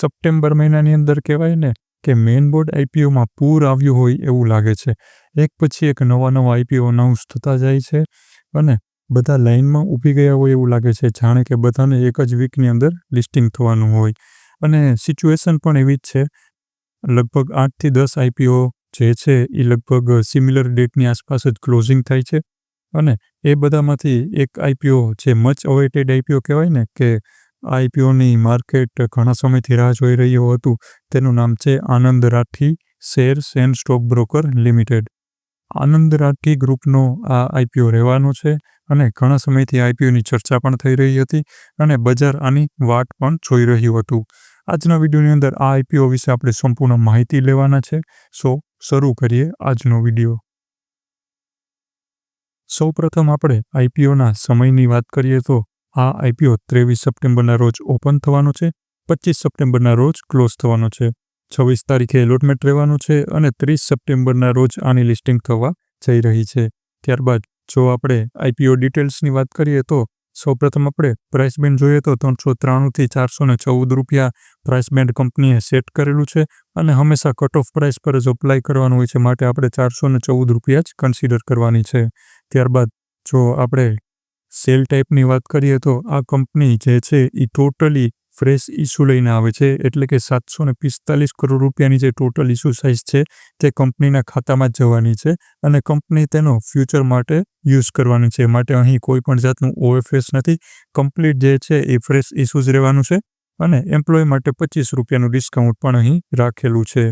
September મહિનાની અંદર કહેવાય ને કે મેઇન બોર્ડ આઈપીઓમાં પૂર આવ્યું હોય એવું લાગે છે. એક પછી એક નવા નવા આઈપીઓ અનાઉન્સ થતા જાય છે અને બધા લાઇનમાં ઊભી ગયા હોય એવું લાગે છે. જાણે કે બધાને એક જ વીકની અંદર લિસ્ટિંગ થવાનું હોય. અને સિચ્યુએશન પણ એવી જ છે. લગભગ આઠથી દસ આઈપીઓ જે છે એ લગભગ સિમિલર ડેટની આસપાસ જ ક્લોઝિંગ થાય છે. અને એ બધામાંથી એક આઈપીઓ જે મચ અવેટેડ આઈપીઓ કહેવાય ને કે આઈપીઓની માર્કેટ ઘણા સમયથી રાહ જોઈ રહ્યું હતું. તેનું નામ છે Anand Rathi share Sen stock broker limited. Anand Rathi ગ્રુપનો આ આઈપીઓ રહેવાનો છે અને ઘણા સમયથી આઈપીઓની ચર્ચા પણ થઈ રહી હતી અને બજાર આની વાટ પણ જોઈ રહ્યું હતું. આજના વિડીયોની અંદર આ આઈપીઓ વિશે આપણે સંપૂર્ણ માહિતી લેવાના છે. સો, શરૂ કરીએ આજનો વીડિયો. સૌપ્રથમ આપણે આઈપીઓના સમયની વાત કરીએ તો આ આઈપીઓ ત્રેવીસ સપ્ટેમ્બરના રોજ ઓપન થવાનો છે પચીસ સપ્ટેમ્બરના રોજ ક્લોઝ થવાનો છે. છવ્વીસ તારીખે એલોટમેન્ટ રહેવાનું છે અને ત્રીસ સપ્ટેમ્બરના રોજ આની લિસ્ટિંગ થવા જઈ રહી છે. ત્યારબાદ જો આપણે આઈપીઓ ડિટેલ્સની વાત કરીએ તો સૌપ્રથમ આપણે પ્રાઇસ બેન્ડ જોઈએ તો ત્રણસો ત્રાણુંથી ચારસો ને ચૌદ રૂપિયા પ્રાઇસ બેન્ડ કંપનીએ સેટ કરેલું છે અને હંમેશા કટ ઓફ પ્રાઇસ પર જ અપ્લાય કરવાનું હોય છે, માટે આપણે ચારસો ને ચૌદ રૂપિયા જ કન્સિડર કરવાની છે. ત્યારબાદ જો આપણે સેલ ટાઈપની વાત કરીએ તો આ કંપની જે છે એ ટોટલી ફ્રેશ ઇસ્યુ લઈને આવે છે. એટલે કે સાતસો ને પિસ્તાલીસ કરોડ રૂપિયાની જે ટોટલ ઇસ્યુ સાઇઝ છે તે કંપનીના ખાતામાં જ જવાની છે અને કંપની તેનો ફ્યુચર માટે યુઝ કરવાની છે. માટે અહીં કોઈ પણ જાતનું ઓએફએસ નથી. કમ્પ્લીટ જે છે એ ફ્રેશ ઇસ્યુઝ રહેવાનું છે અને એમ્પ્લોય માટે પચીસ રૂપિયાનું ડિસ્કાઉન્ટ પણ અહીં રાખેલું છે.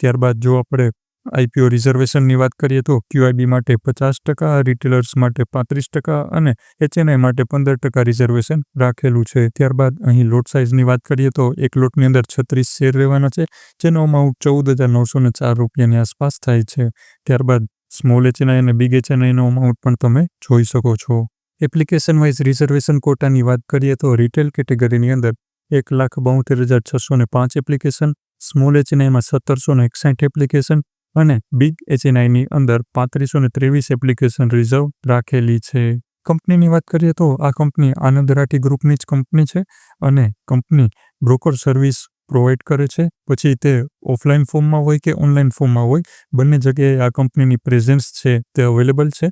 ત્યારબાદ જો આપણે આઈપીઓ રિઝર્વેશનની વાત કરીએ તો ક્યુઆઈબી માટે પચાસ ટકા, રિટેલર્સ માટે પાંત્રીસ ટકા અને એચએનઆઈ માટે પંદર ટકા રિઝર્વેશન રાખેલું છે. ત્યારબાદ અહીં લોટ સાઇઝની વાત કરીએ તો એક લોટની અંદર છત્રીસ શેર રહેવાના છે, જેનો અમાઉન્ટ ચૌદ હજાર નવસો ને ચાર રૂપિયાની આસપાસ થાય છે. ત્યારબાદ સ્મોલ એચએનઆઈ અને બિગ એચએનઆઈનો અમાઉન્ટ પણ તમે જોઈ શકો છો. એપ્લિકેશન વાઇઝ રિઝર્વેશન કોટાની વાત કરીએ તો રિટેલ કેટેગરીની અંદર એક લાખ બોતેર હજાર છસો ને પાંચ એપ્લિકેશન, સ્મોલ એચએનઆઈમાં સત્તરસો ને એકસાઠ એપ્લિકેશન અને બિગ એચએનઆઈની અંદર પાંત્રીસો ને ત્રેવીસ એપ્લિકેશન રિઝર્વ રાખેલી છે. કંપનીની વાત કરીએ તો આ કંપની આનંદ રાઠી ગ્રુપની જ કંપની છે અને કંપની બ્રોકર સર્વિસ પ્રોવાઈડ કરે છે. પછી તે ઓફલાઈન ફોર્મમાં હોય કે ઓનલાઈન ફોર્મમાં હોય, બંને જગ્યાએ આ કંપનીની પ્રેઝન્સ છે, તે અવેલેબલ છે.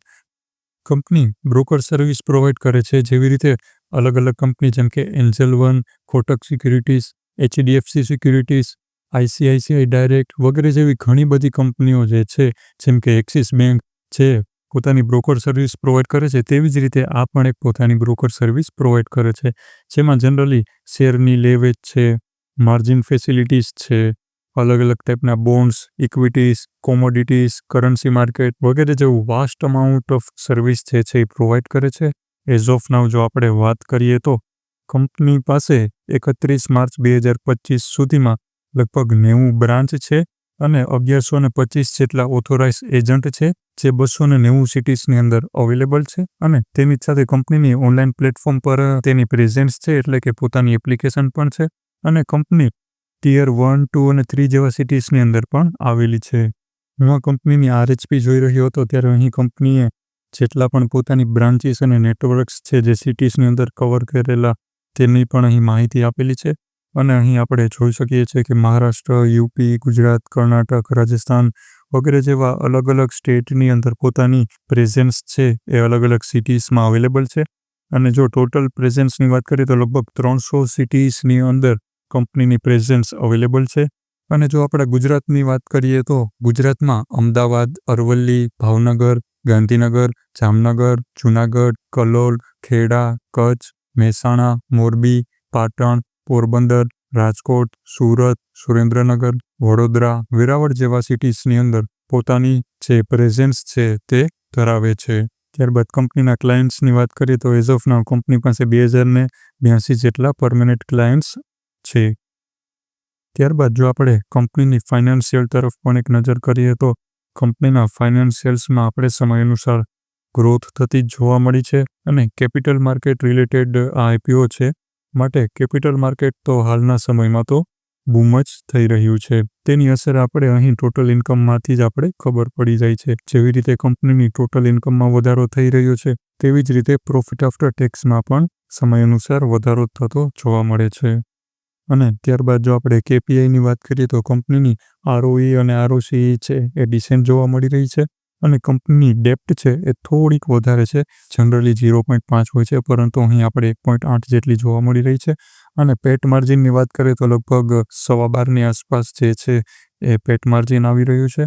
કંપની બ્રોકર સર્વિસ પ્રોવાઈડ કરે છે જેવી રીતે અલગ અલગ કંપની જેમ કે Angel One Kotak securities HDFC securities ICICI direct વગેરે જેવી ઘણી બધી કંપનીઓ જે છે, જેમ કે એક્સિસ બેંક છે, પોતાની બ્રોકર સર્વિસ પ્રોવાઈડ કરે છે, તેવી જ રીતે આ પણ એક પોતાની બ્રોકર સર્વિસ પ્રોવાઈડ કરે છે. જેમાં જનરલી શેરની લેવેચ છે, માર્જિન ફેસિલિટીઝ છે, અલગ અલગ ટાઈપના bonds, equities, commodities, currency market વગેરે જેવું વાસ્ટ અમાઉન્ટ ઓફ સર્વિસ જે છે એ પ્રોવાઈડ કરે છે. એઝ ઓફ નાવ જો આપણે વાત કરીએ તો, કંપની પાસે એકત્રીસ માર્ચ બે હજાર પચીસ સુધીમાં લગભગ નેવું બ્રાન્ચ છે અને અગિયારસો ને પચીસ જેટલા ઓથોરાઇઝ એજન્ટ છે, જે બસો ને નેવું સિટીઝની અંદર અવેલેબલ છે અને તેની સાથે કંપનીની ઓનલાઈન પ્લેટફોર્મ પર તેની પ્રેઝન્સ છે એટલે કે પોતાની એપ્લિકેશન પણ છે અને કંપની ટિયર વન ટુ અને થ્રી જેવા સિટીઝની અંદર પણ આવેલી છે. હું આ કંપનીની આરએચપી જોઈ રહ્યો હતો ત્યારે અહીં કંપનીએ જેટલા પણ પોતાની બ્રાન્ચીસ અને નેટવર્ક્સ છે જે સિટીઝની અંદર કવર કરેલા તેની પણ અહીં માહિતી આપેલી છે. અને અહીં આપણે જોઈ શકીએ છીએ કે મહારાષ્ટ્ર, યુપી, ગુજરાત, કર્ણાટક, રાજસ્થાન વગેરે જેવા અલગ અલગ સ્ટેટની અંદર પોતાની પ્રેઝન્સ છે એ અલગ અલગ સિટીઝમાં અવેલેબલ છે. અને જો ટોટલ પ્રેઝન્સની વાત કરીએ તો લગભગ ત્રણસો સિટીઝની અંદર કંપનીની પ્રેઝન્સ અવેલેબલ છે. અને જો આપણે ગુજરાતની વાત કરીએ તો ગુજરાતમાં અમદાવાદ, અરવલ્લી, ભાવનગર, ગાંધીનગર, જામનગર, જૂનાગઢ, કલોલ, ખેડા, કચ્છ, મહેસાણા, મોરબી, પાટણ પોરબંદર, રાજકોટ, સુરત, સુરેન્દ્રનગર, વડોદરા, વેરાવળ જેવા સિટીઝની અંદર પોતાની જે પ્રેઝન્સ છે તે ધરાવે છે. ત્યારબાદ કંપનીના ક્લાયન્ટ્સની વાત કરીએ તો એઝ ઓફ નાવ કંપની પાસે બે હજારને બ્યાસી જેટલા પરમેનન્ટ ક્લાયન્ટ્સ છે. ત્યારબાદ જો આપણે કંપનીની ફાઇનાન્શિયલ તરફ પણ એક નજર કરીએ તો કંપનીના ફાઇનાન્શિયલ્સમાં આપણે સમય અનુસાર ગ્રોથ થતી જોવા મળી છે અને કેપિટલ માર્કેટ રિલેટેડ આ આઈપીઓ છે. માટે કેપિટલ માર્કેટ તો હાલના સમયમાં તો બૂમ જ થઈ રહ્યું છે. તેની અસર આપણે અહીં ટોટલ ઇન્કમમાંથી જ આપણે ખબર પડી જાય છે. જેવી રીતે કંપનીની ટોટલ ઇન્કમમાં વધારો થઈ રહ્યો છે, તેવી જ રીતે પ્રોફિટ આફ્ટર ટેક્સમાં પણ સમય અનુસાર વધારો થતો જોવા મળે છે. અને ત્યારબાદ જો આપણે કેપીઆઈની વાત કરીએ તો કંપનીની આરઓઈ અને આરઓસી છે એ ડિસેન્ટ જોવા મળી રહી છે. અને કંપનીની ડેપ્ટ છે એ થોડીક વધારે છે. જનરલી ઝીરો પોઈન્ટ પાંચ હોય છે, પરંતુ અહીં આપણે એક પોઈન્ટ આઠ જેટલી જોવા મળી રહી છે. અને પેટ માર્જિનની વાત કરીએ તો લગભગ સવા બારની આસપાસ જે છે એ પેટ માર્જિન આવી રહ્યું છે.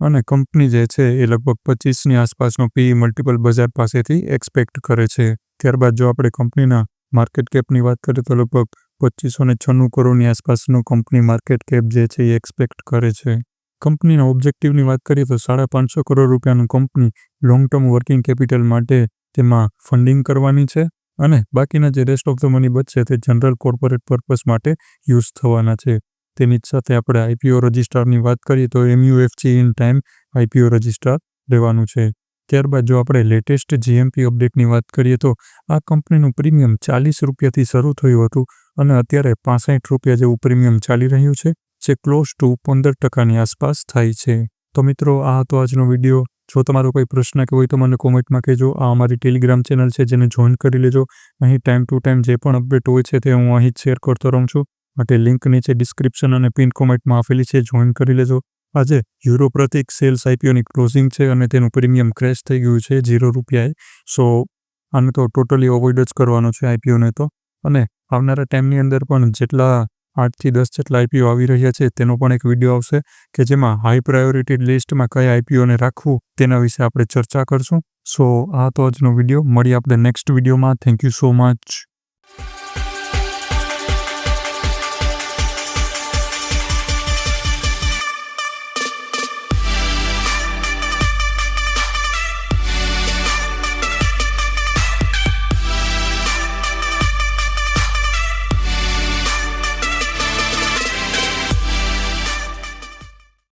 અને કંપની જે છે એ લગભગ પચીસની આસપાસનો પી મલ્ટિપલ બજાર પાસેથી એક્સપેક્ટ કરે છે. ત્યારબાદ જો આપણે કંપનીના માર્કેટ કેપની વાત કરીએ તો લગભગ પચીસો ને છન્નું કરોડની આસપાસનું કંપની માર્કેટ કેપ જે છે એ એક્સપેક્ટ કરે છે. કંપનીના ઓબ્જેક્ટિવની વાત કરીએ તો સાડા પાંચસો કરોડ રૂપિયાનું company long term working capital માટે તેમાં ફંડિંગ કરવાની છે અને બાકીના જે રેસ્ટ ઓફ ધ મની બચશે તે જનરલ કોર્પોરેટ પર્પઝ માટે યુઝ થવાના છે. તેની જ સાથે આપણે આઈપીઓ રજિસ્ટ્રારની વાત કરીએ તો એમયુએફસી ઇન ટાઈમ આઈપીઓ રજિસ્ટ્રાર રહેવાનું છે. ત્યારબાદ જો આપણે લેટેસ્ટ જીએમપી અપડેટની વાત કરીએ તો આ કંપનીનું પ્રીમિયમ ચાલીસ રૂપિયાથી શરૂ થયું હતું અને અત્યારે પાસઠ રૂપિયા જેવું પ્રીમિયમ ચાલી રહ્યું છે. જે ક્લોઝ ટુ પંદર ટકાની આસપાસ થાય છે. તો મિત્રો, આ હતો આજનો વીડિયો. જો તમારો કોઈ પ્રશ્ન કે હોય તો મને કોમેન્ટમાં કહેજો. આ અમારી ટેલિગ્રામ ચેનલ છે, જેને જોઈન કરી લેજો. અહીં ટાઈમ ટુ ટાઈમ જે પણ અપડેટ હોય છે તે હું અહીં જ શેર કરતો રહું છું. માટે લિંક નીચે ડિસ્ક્રિપ્શન અને પિન કોમેન્ટમાં આપેલી છે જોઈન કરી લેજો. આજે યુરો પ્રતિક સેલ્સ આઈપીઓની ક્લોઝિંગ છે અને તેનું પ્રીમિયમ ક્રેશ થઈ ગયું છે ઝીરો રૂપિયાએ. સો આને તો ટોટલી અવોઇડ જ કરવાનો છે આઈપીઓને તો. અને આવનારા ટાઈમની અંદર પણ જેટલા આઠથી દસ જેટલા આઈપીઓ આવી રહ્યા છે. તેનો પણ એક વીડિયો આવશે કે જેમાં હાઈ પ્રાયોરિટી લિસ્ટમાં કયા આઈપીઓને રાખવું તેના વિશે આપણે ચર્ચા કરશું. સો આ તો આજનો વીડિયો. મળીએ આપણે નેક્સ્ટ વિડીયોમાં. Thank you so much.